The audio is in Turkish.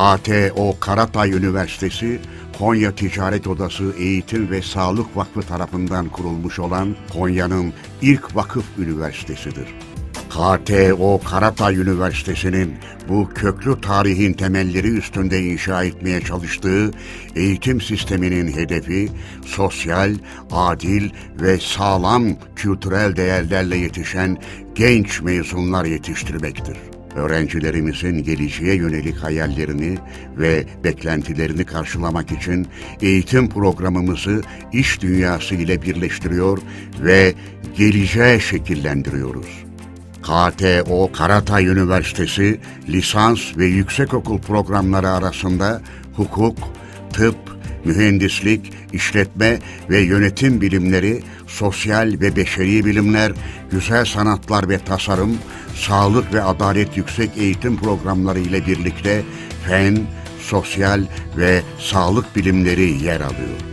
KTO Karatay Üniversitesi, Konya Ticaret Odası Eğitim ve Sağlık Vakfı tarafından kurulmuş olan Konya'nın ilk vakıf üniversitesidir. KTO Karatay Üniversitesi'nin bu köklü tarihin temelleri üstünde inşa etmeye çalıştığı eğitim sisteminin hedefi sosyal, adil ve sağlam kültürel değerlerle yetişen genç mezunlar yetiştirmektir. Öğrencilerimizin geleceğe yönelik hayallerini ve beklentilerini karşılamak için eğitim programımızı iş dünyası ile birleştiriyor ve geleceğe şekillendiriyoruz. KTO Karatay Üniversitesi lisans ve yüksekokul programları arasında hukuk, tıp, mühendislik, işletme ve yönetim bilimleri, sosyal ve beşeri bilimler, güzel sanatlar ve tasarım, sağlık ve adalet yüksek eğitim programları ile birlikte fen, sosyal ve sağlık bilimleri yer alıyor.